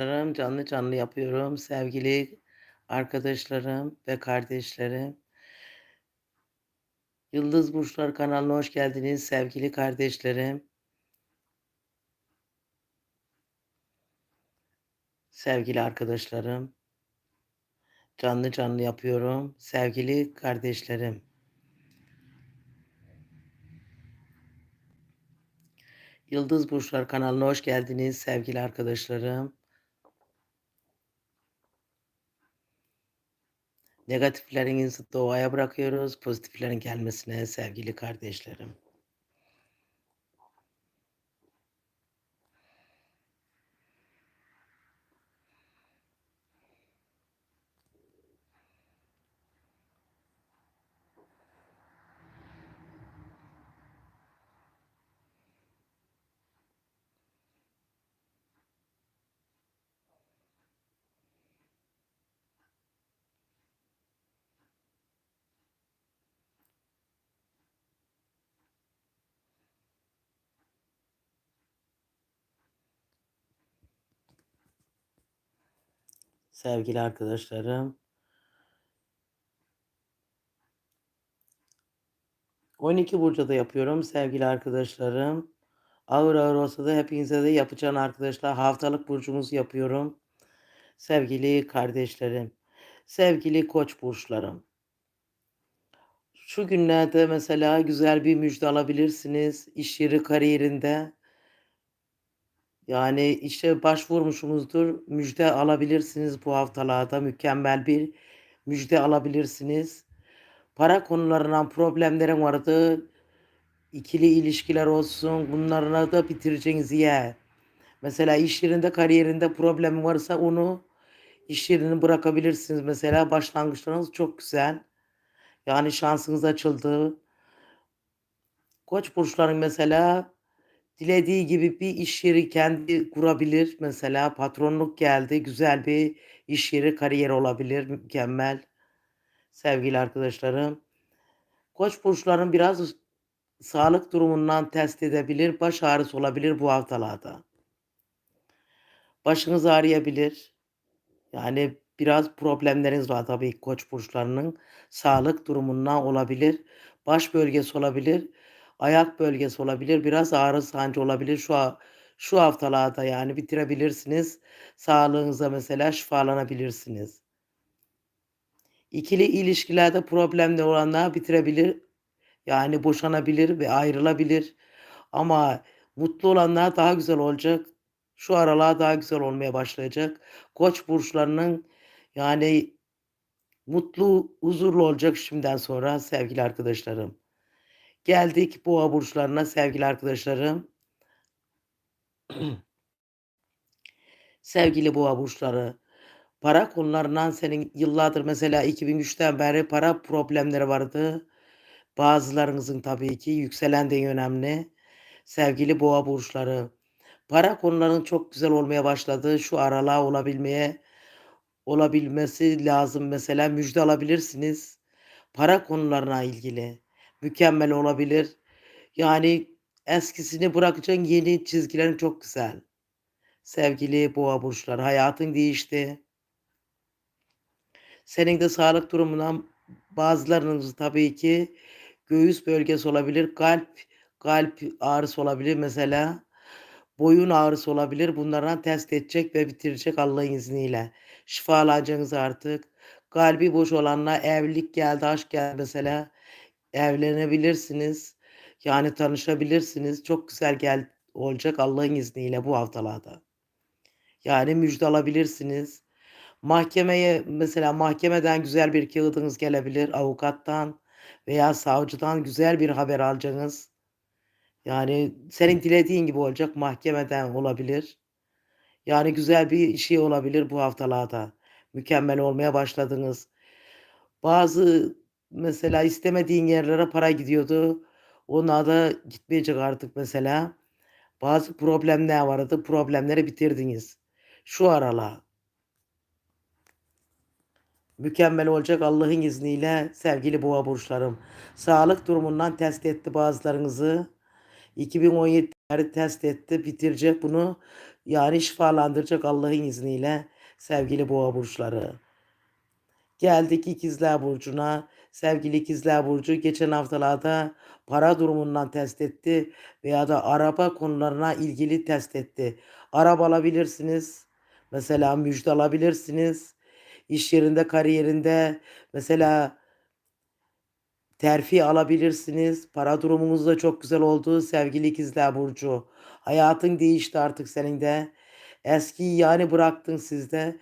Canlı canlı yapıyorum sevgili arkadaşlarım ve kardeşlerim. Yıldız Burçlar kanalına hoş geldiniz sevgili kardeşlerim. Sevgili arkadaşlarım. Canlı canlı yapıyorum sevgili kardeşlerim. Yıldız Burçlar kanalına hoş geldiniz sevgili arkadaşlarım. Negatiflerinizi doğaya bırakıyoruz. Pozitiflerin gelmesine sevgili kardeşlerim. Sevgili arkadaşlarım. 12 burcu da yapıyorum sevgili arkadaşlarım. Ağır ağır olsa da hepinize de yapacağım arkadaşlar. Haftalık burcumuzu yapıyorum. Sevgili kardeşlerim, sevgili koç burçlarım. Şu günlerde mesela güzel bir müjde alabilirsiniz iş yeri kariyerinde. Yani işe başvurmuşsunuzdur, müjde alabilirsiniz bu haftalarda. Mükemmel bir müjde alabilirsiniz. Para konularından problemlerin vardı. İkili ilişkiler olsun, bunlarla da bitireceğiniz ya. Mesela iş yerinde, kariyerinde problem varsa onu iş yerini bırakabilirsiniz. Mesela başlangıçlarınız çok güzel. Yani şansınız açıldı. Koç burçların mesela dilediği gibi bir iş yeri kendi kurabilir. Mesela patronluk geldi, güzel bir iş yeri, kariyer olabilir, mükemmel. Sevgili arkadaşlarım. Koç burçların biraz sağlık durumundan test edebilir, baş ağrısı olabilir bu haftalarda. Başınız ağrıyabilir. Yani biraz problemleriniz var tabii koç burçlarının sağlık durumundan olabilir. Baş bölgesi olabilir, ayak bölgesi olabilir, biraz ağrı sancı olabilir. Şu şu haftalarda yani bitirebilirsiniz. Sağlığınıza mesela şifalanabilirsiniz. İkili ilişkilerde problemli olanlar bitirebilir. Yani boşanabilir ve ayrılabilir. Ama mutlu olanlar daha güzel olacak. Şu aralar daha güzel olmaya başlayacak. Koç burçlarının yani mutlu, huzurlu olacak şimdiden sonra sevgili arkadaşlarım. Geldik boğa burçlarına sevgili arkadaşlarım. Sevgili boğa burçları, para konularından senin yıllardır mesela 2003'ten beri para problemleri vardı. Bazılarınızın tabii ki yükselen de önemli. Sevgili boğa burçları, para konularının çok güzel olmaya başladı. Şu aralığa olabilmeye olabilmesi lazım mesela müjde alabilirsiniz. Para konularına ilgili mükemmel olabilir. Yani eskisini bırakacaksın, yeni çizgilerin çok güzel. Sevgili boğa burçları, hayatın değişti. Senin de sağlık durumundan bazılarınız tabii ki göğüs bölgesi olabilir, kalp kalp ağrısı olabilir mesela. Boyun ağrısı olabilir. Bunlardan test edecek ve bitirecek Allah'ın izniyle. Şifalanacaksınız artık. Kalbi boş olanlar evlilik geldi, aşk geldi mesela. Evlenebilirsiniz. Yani tanışabilirsiniz. Çok güzel gel olacak Allah'ın izniyle bu haftalarda. Yani müjde alabilirsiniz. Mahkemeye mesela mahkemeden güzel bir kağıdınız gelebilir. Avukattan veya savcıdan güzel bir haber alacaksınız. Yani senin dilediğin gibi olacak. Mahkemeden olabilir. Yani güzel bir şey olabilir bu haftalarda. Mükemmel olmaya başladınız. Bazı mesela istemediğin yerlere para gidiyordu. Onlar da gitmeyecek artık mesela. Bazı problemler vardı. Problemleri bitirdiniz. Şu aralar. Mükemmel olacak Allah'ın izniyle sevgili boğa burçlarım. Sağlık durumundan test etti bazılarınızı. 2017'leri test etti, bitirecek bunu. yani şifalandıracak Allah'ın izniyle sevgili boğa burçları. Geldik ikizler burcuna. Sevgili ikizler burcu geçen haftalarda para durumundan test etti veya da araba konularına ilgili test etti. Araba alabilirsiniz. Mesela müjde alabilirsiniz. İş yerinde, kariyerinde mesela terfi alabilirsiniz. Para durumunuz da çok güzel oldu sevgili ikizler burcu. Hayatın değişti artık senin de. Eskiyi yani bıraktın siz de.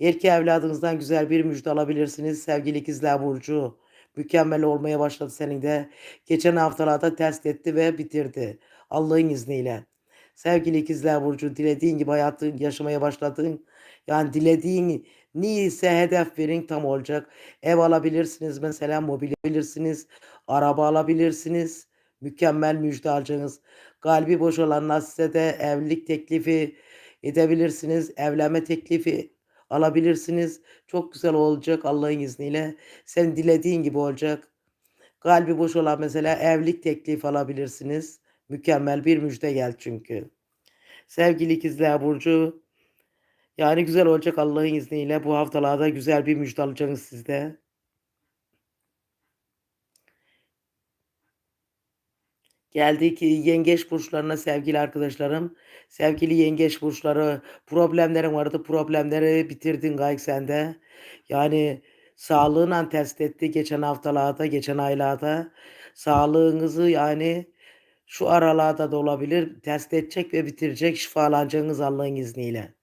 Erkek evladınızdan güzel bir müjde alabilirsiniz sevgili ikizler burcu. Mükemmel olmaya başladı senin de. Geçen haftalarda test etti ve bitirdi. Allah'ın izniyle. Sevgili ikizler burcu dilediğin gibi hayatı yaşamaya başladın. Yani dilediğin neyse hedef verin tam olacak. Ev alabilirsiniz mesela mobilya alabilirsiniz. Araba alabilirsiniz. Mükemmel müjde alacaksınız. Kalbi boş olanlar size de evlilik teklifi edebilirsiniz. Evlenme teklifi alabilirsiniz. Çok güzel olacak Allah'ın izniyle. Sen dilediğin gibi olacak. Kalbi boş olan mesela evlilik teklifi alabilirsiniz. Mükemmel bir müjde geldi çünkü. Sevgili ikizler burcu yani güzel olacak Allah'ın izniyle. Bu haftalarda güzel bir müjde alacaksınız siz Geldik yengeç burçlarına sevgili arkadaşlarım. Sevgili yengeç burçları problemlerin vardı. Problemleri bitirdin gayet sen de. Yani sağlığına test etti geçen haftalarda, geçen aylarda. Sağlığınızı yani şu aralarda da olabilir test edecek ve bitirecek şifalanacaksınız Allah'ın izniyle.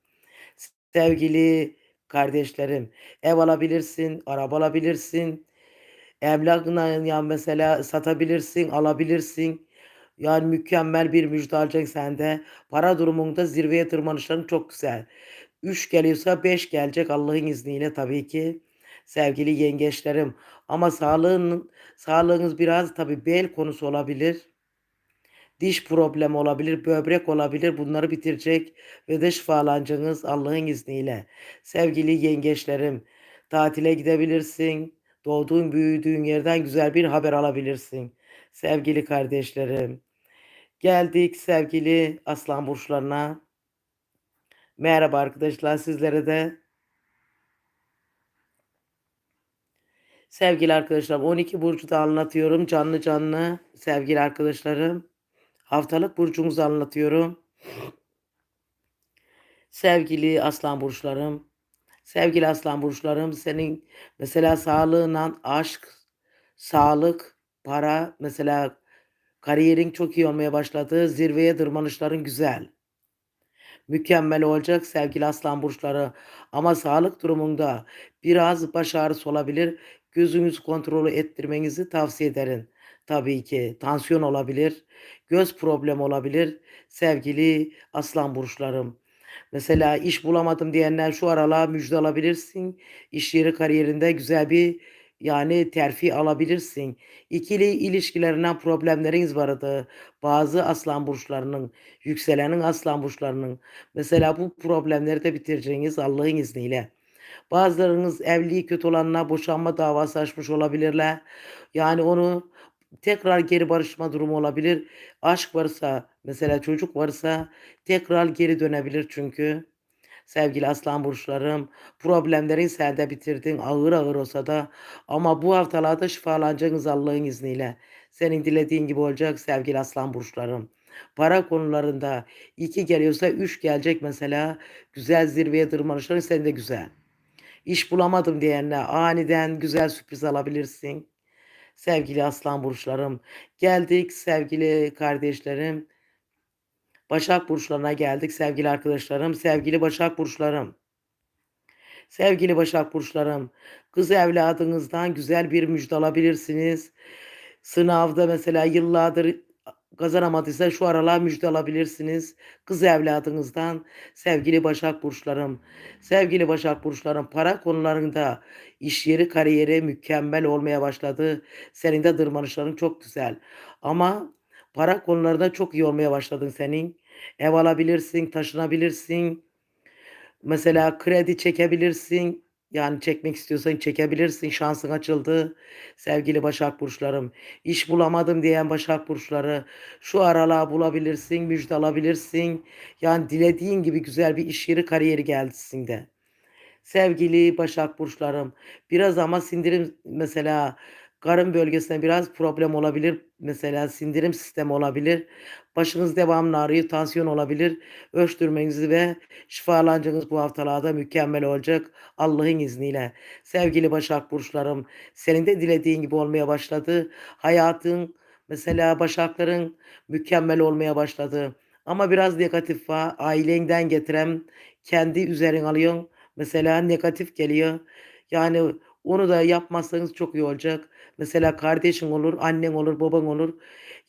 Sevgili kardeşlerim, ev alabilirsin, araba alabilirsin. Emlakına ya mesela satabilirsin, alabilirsin. Yani mükemmel bir müjde alacaksın sen de. Para durumunda zirveye tırmanışların çok güzel. 3 geliyorsa 5 gelecek Allah'ın izniyle tabii ki. Sevgili yengeçlerim. Ama sağlığın, sağlığınız biraz tabii bel konusu olabilir. Diş problemi olabilir, böbrek olabilir. Bunları bitirecek ve de şifalanacaksınız Allah'ın izniyle. Sevgili yengeçlerim, tatile gidebilirsin. Doğduğun, büyüdüğün yerden güzel bir haber alabilirsin. Sevgili kardeşlerim. Geldik sevgili aslan burçlarına. Merhaba arkadaşlar sizlere de. Sevgili arkadaşlarım 12 burcu da anlatıyorum canlı canlı sevgili arkadaşlarım. Haftalık burcunuzu anlatıyorum. Sevgili aslan burçlarım. Sevgili aslan burçlarım senin mesela sağlığından aşk, sağlık, para mesela kariyerin çok iyi olmaya başladı. Zirveye tırmanışların güzel. Mükemmel olacak sevgili aslan burçları. Ama sağlık durumunda biraz baş ağrısı olabilir. Gözünüz kontrolü ettirmenizi tavsiye ederim. Tabii ki tansiyon olabilir, göz problemi olabilir sevgili aslan burçlarım. Mesela iş bulamadım diyenler şu aralar müjde alabilirsin. İş yeri kariyerinde güzel bir yani terfi alabilirsin. İkili ilişkilerinden problemleriniz vardı. Bazı aslan burçlarının, yükselenin aslan burçlarının. Mesela bu problemleri de bitireceğiniz Allah'ın izniyle. Bazılarınız evliliği kötü olanına boşanma davası açmış olabilirler. Yani onu tekrar geri barışma durumu olabilir. Aşk varsa, mesela çocuk varsa tekrar geri dönebilir çünkü. Sevgili aslan burçlarım, problemlerin sen de bitirdin ağır ağır olsa da ama bu haftalarda şifalanacaksınız Allah'ın izniyle. Senin dilediğin gibi olacak sevgili aslan burçlarım. Para konularında iki geliyorsa üç gelecek mesela. Güzel zirveye tırmanışların sen de güzel. İş bulamadım diyenler aniden güzel sürpriz alabilirsin. Sevgili aslan burçlarım. Geldik sevgili kardeşlerim. Başak burçlarına geldik sevgili arkadaşlarım. Sevgili Başak burçlarım. Sevgili Başak burçlarım. Kız evladınızdan güzel bir müjde alabilirsiniz. Sınavda mesela yıllardır kazanamadıysa şu aralar müjde alabilirsiniz. Kız evladınızdan sevgili Başak burçlarım. Sevgili Başak burçlarım para konularında iş yeri kariyeri mükemmel olmaya başladı. Senin de tırmanışların çok güzel. Ama para konularında çok iyi olmaya başladın senin. Ev alabilirsin, taşınabilirsin. Mesela kredi çekebilirsin. Yani çekmek istiyorsan çekebilirsin. Şansın açıldı sevgili Başak Burçlarım. İş bulamadım diyen Başak Burçları şu aralığa bulabilirsin, müjde alabilirsin. Yani dilediğin gibi güzel bir iş yeri, kariyeri geldi sizin Sevgili Başak Burçlarım, biraz ama sindirim mesela karın bölgesinde biraz problem olabilir. Mesela sindirim sistemi olabilir. Başınız devamlı ağrıyor, tansiyon olabilir. Ölçtürmenizi ve şifalanacağınız bu haftalarda mükemmel olacak Allah'ın izniyle. Sevgili Başak Burçlarım, senin de dilediğin gibi olmaya başladı. Hayatın mesela Başakların mükemmel olmaya başladı. Ama biraz negatif var. Ailenden getiren kendi üzerin alıyorsun Mesela negatif geliyor. Yani onu da yapmazsanız çok iyi olacak. Mesela kardeşin olur, annen olur, baban olur.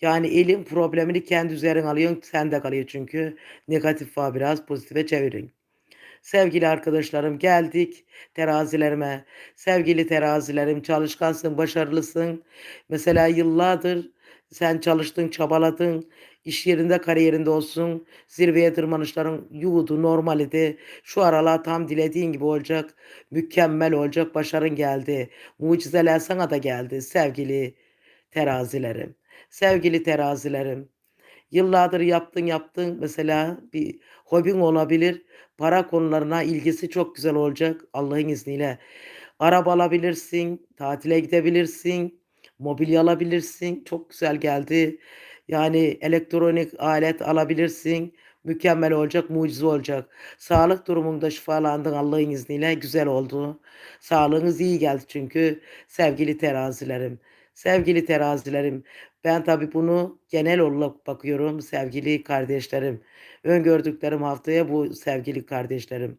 Yani elin problemini kendi üzerine alıyorsun, sende kalıyor çünkü. Negatif var biraz, pozitife çevirin. Sevgili arkadaşlarım geldik terazilerime. Sevgili terazilerim çalışkansın, başarılısın. Mesela yıllardır sen çalıştın, çabaladın. İş yerinde, kariyerinde olsun. Zirveye tırmanışların yuğdu, normaldi. Şu aralar tam dilediğin gibi olacak. Mükemmel olacak. Başarın geldi. Mucizeler sana da geldi sevgili terazilerim. Sevgili terazilerim. Yıllardır yaptın yaptın mesela bir hobin olabilir. Para konularına ilgisi çok güzel olacak Allah'ın izniyle. Araba alabilirsin, tatile gidebilirsin, mobilya alabilirsin. Çok güzel geldi. Yani elektronik alet alabilirsin. Mükemmel olacak, mucize olacak. Sağlık durumunda şifalandın Allah'ın izniyle. Güzel oldu. Sağlığınız iyi geldi çünkü sevgili terazilerim. Sevgili terazilerim, ben tabii bunu genel olarak bakıyorum sevgili kardeşlerim. Öngördüklerim haftaya bu sevgili kardeşlerim.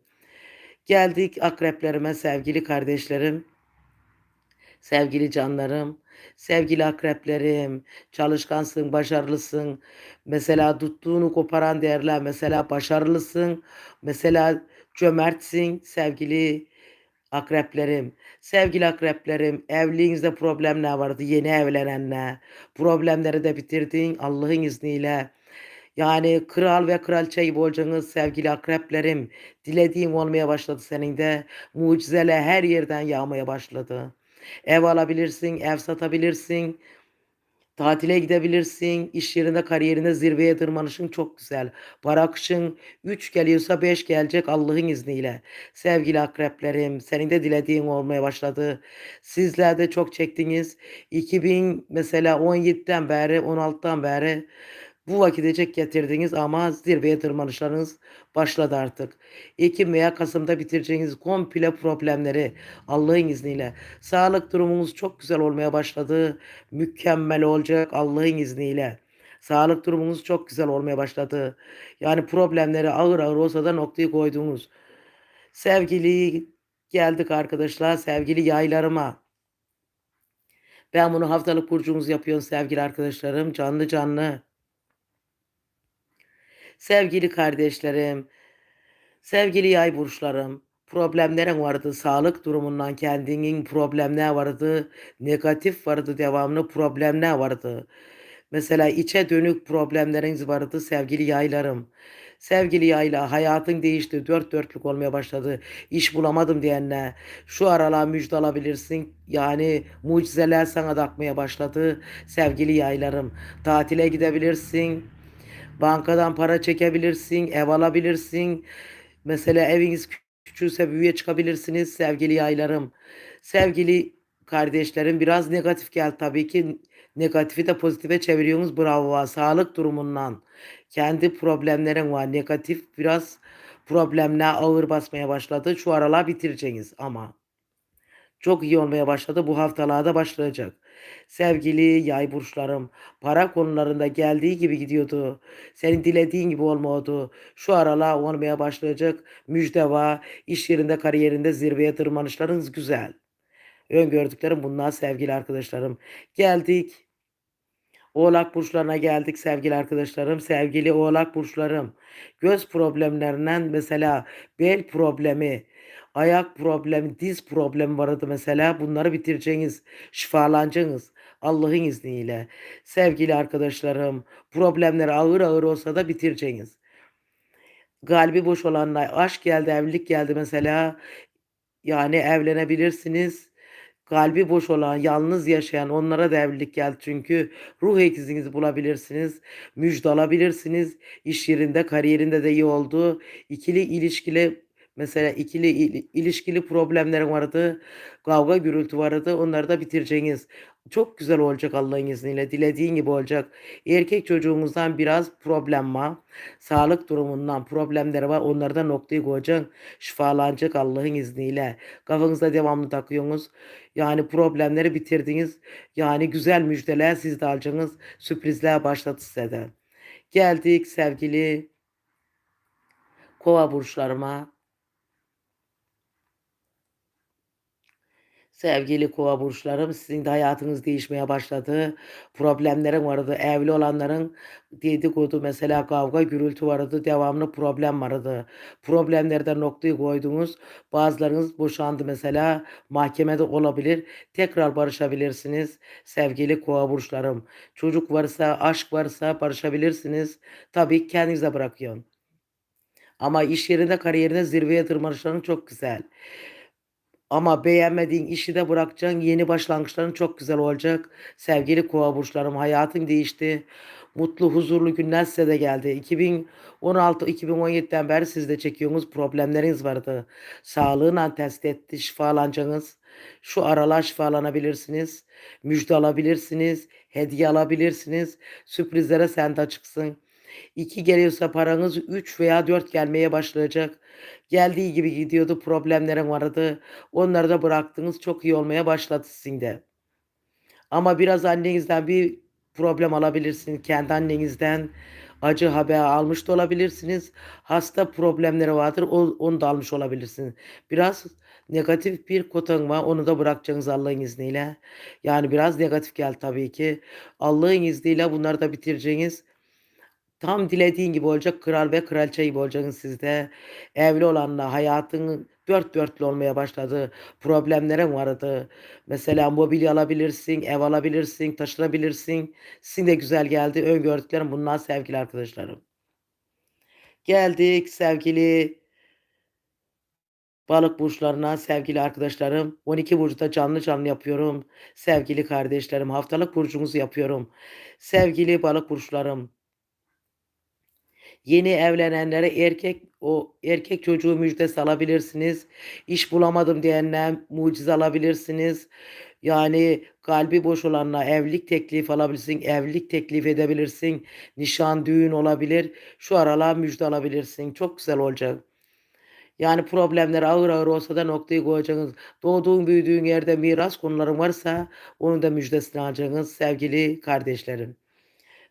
Geldik akreplerime sevgili kardeşlerim. Sevgili canlarım, sevgili akreplerim, çalışkansın, başarılısın. Mesela tuttuğunu koparan değerler, mesela başarılısın, mesela cömertsin sevgili akreplerim. Sevgili akreplerim, evliliğinizde problemler vardı, yeni evlenenler. Problemleri de bitirdin Allah'ın izniyle. Yani kral ve kraliçe gibi olacaksınız sevgili akreplerim. Dilediğin olmaya başladı senin de. Mucizeler her yerden yağmaya başladı. Ev alabilirsin, ev satabilirsin. Tatile gidebilirsin. İş yerinde, kariyerinde zirveye tırmanışın çok güzel. Para akışın 3 geliyorsa 5 gelecek Allah'ın izniyle. Sevgili akreplerim, senin de dilediğin olmaya başladı. Sizler de çok çektiniz. 2000 mesela 17'den beri, 16'dan beri bu vakitecek getirdiniz ama zirveye tırmanışlarınız başladı artık. Ekim veya Kasım'da bitireceğiniz komple problemleri Allah'ın izniyle. Sağlık durumunuz çok güzel olmaya başladı. Mükemmel olacak Allah'ın izniyle. Sağlık durumunuz çok güzel olmaya başladı. Yani problemleri ağır ağır olsa da noktayı koydunuz. Sevgili geldik arkadaşlar sevgili yaylarıma. Ben bunu haftalık burcumuz yapıyorum sevgili arkadaşlarım. Canlı canlı. Sevgili kardeşlerim, sevgili yay burçlarım, problemlerin vardı, sağlık durumundan kendinin problemler vardı, negatif vardı, devamlı problemler vardı. Mesela içe dönük problemleriniz vardı sevgili yaylarım. Sevgili yayla hayatın değişti, dört dörtlük olmaya başladı. İş bulamadım diyenler şu aralar müjde alabilirsin. Yani mucizeler sana da başladı sevgili yaylarım. Tatile gidebilirsin Bankadan para çekebilirsin, ev alabilirsin. Mesela eviniz küçülse büyüye çıkabilirsiniz sevgili yaylarım. Sevgili kardeşlerim biraz negatif gel tabii ki. Negatifi de pozitife çeviriyorsunuz bravo. Sağlık durumundan kendi problemlerin var. Negatif biraz problemler ağır basmaya başladı. Şu aralar bitireceğiniz ama. Çok iyi olmaya başladı. Bu haftalarda başlayacak. Sevgili yay burçlarım, para konularında geldiği gibi gidiyordu. Senin dilediğin gibi olmadı. Şu aralar olmaya başlayacak. Müjde var. İş yerinde, kariyerinde zirveye tırmanışlarınız güzel. Öngördüklerim bunlar sevgili arkadaşlarım. Geldik. Oğlak burçlarına geldik sevgili arkadaşlarım. Sevgili oğlak burçlarım. Göz problemlerinden mesela bel problemi, ayak problemi, diz problemi vardı mesela. Bunları bitireceğiniz, şifalanacaksınız. Allah'ın izniyle. Sevgili arkadaşlarım, problemler ağır ağır olsa da bitireceğiniz. Kalbi boş olanlar, aşk geldi, evlilik geldi mesela. Yani evlenebilirsiniz. Kalbi boş olan, yalnız yaşayan onlara da evlilik geldi çünkü ruh ikizinizi bulabilirsiniz. Müjde alabilirsiniz. İş yerinde, kariyerinde de iyi oldu. İkili ilişkili mesela ikili il ilişkili problemlerin vardı. Kavga gürültü vardı. Onları da bitireceğiniz. Çok güzel olacak Allah'ın izniyle. Dilediğin gibi olacak. Erkek çocuğumuzdan biraz problem var. Sağlık durumundan problemleri var. Onlardan noktayı koyacaksın. Şifalanacak Allah'ın izniyle. Kafanızda devamlı takıyorsunuz. Yani problemleri bitirdiniz. Yani güzel müjdeler siz de alacaksınız. Sürprizler başladı size de. Geldik sevgili kova burçlarıma. Sevgili kova burçlarım, sizin de hayatınız değişmeye başladı. Problemlerin vardı. Evli olanların dedikodu mesela kavga, gürültü vardı. Devamlı problem vardı. Problemlerden noktayı koydunuz. Bazılarınız boşandı mesela. Mahkemede olabilir. Tekrar barışabilirsiniz. Sevgili kova burçlarım. Çocuk varsa, aşk varsa barışabilirsiniz. Tabii kendinize bırakıyorum. Ama iş yerinde, kariyerinde zirveye tırmanışların çok güzel. Ama beğenmediğin işi de bırakacaksın. Yeni başlangıçların çok güzel olacak. Sevgili Kova burçlarım, hayatın değişti. Mutlu, huzurlu günler size de geldi. 2016-2017'den beri siz de çekiyorsunuz problemleriniz vardı. Sağlığına test etti, şifalanacaksınız. Şu aralar şifalanabilirsiniz. Müjde alabilirsiniz. Hediye alabilirsiniz. Sürprizlere sen de açıksın. 2 geliyorsa paranız 3 veya 4 gelmeye başlayacak. Geldiği gibi gidiyordu, problemlerin vardı. Onları da bıraktınız, çok iyi olmaya başladı sizin de. Ama biraz annenizden bir problem alabilirsiniz. Kendi annenizden acı haber almış da olabilirsiniz. Hasta problemleri vardır, onu da almış olabilirsiniz. Biraz negatif bir kotan var, onu da bırakacaksınız Allah'ın izniyle. Yani biraz negatif geldi tabii ki. Allah'ın izniyle bunları da bitireceğiniz. Tam dilediğin gibi olacak, kral ve kraliçe gibi olacaksın siz de. Evli olanla hayatın dört dörtlü olmaya başladı. Problemlerin vardı. Mesela mobilya alabilirsin, ev alabilirsin, taşınabilirsin. Sizin de güzel geldi. Öngördüklerim bunlar sevgili arkadaşlarım. Geldik sevgili balık burçlarına sevgili arkadaşlarım. 12 burcu canlı canlı yapıyorum. Sevgili kardeşlerim haftalık burcunuzu yapıyorum. Sevgili balık burçlarım. Yeni evlenenlere erkek o erkek çocuğu müjdesi alabilirsiniz. İş bulamadım diyenler mucize alabilirsiniz. Yani kalbi boş olanla evlilik teklif alabilirsin, evlilik teklif edebilirsin. Nişan, düğün olabilir. Şu aralar müjde alabilirsin. Çok güzel olacak. Yani problemler ağır ağır olsa da noktayı koyacaksınız. Doğduğun, büyüdüğün yerde miras konuların varsa onun da müjdesini alacaksınız sevgili kardeşlerim.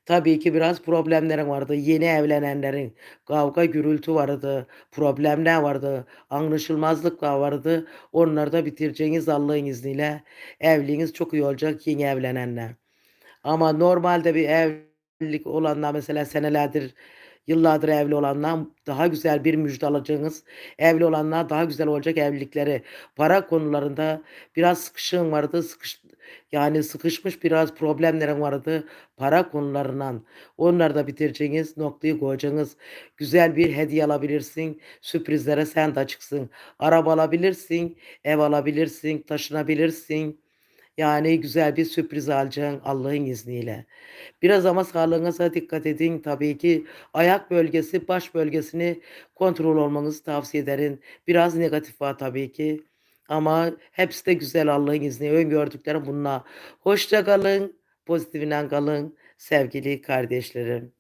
Tabii ki biraz problemlerim vardı. Yeni evlenenlerin kavga gürültü vardı, problemler vardı, anlaşılmazlıklar vardı. Onları da bitireceğiniz Allah'ın izniyle. Evliliğiniz çok iyi olacak yeni evlenenler. Ama normalde bir evlilik olanlar mesela senelerdir, yıllardır evli olanlar daha güzel bir müjde alacağınız, evli olanlar daha güzel olacak evlilikleri. Para konularında biraz sıkışığın vardı, sıkış yani sıkışmış biraz problemlerin vardı para konularından. Onları da bitireceğiniz, noktayı koyacaksınız. Güzel bir hediye alabilirsin. Sürprizlere sen de açıksın. Araba alabilirsin, ev alabilirsin, taşınabilirsin. Yani güzel bir sürpriz alacaksın Allah'ın izniyle. Biraz ama sağlığınıza dikkat edin. Tabii ki ayak bölgesi, baş bölgesini kontrol olmanızı tavsiye ederim. Biraz negatif var tabii ki. Ama hepsi de güzel Allah'ın izniyle. Öngördüklerim bunlar. Hoşça kalın, pozitifinden kalın sevgili kardeşlerim.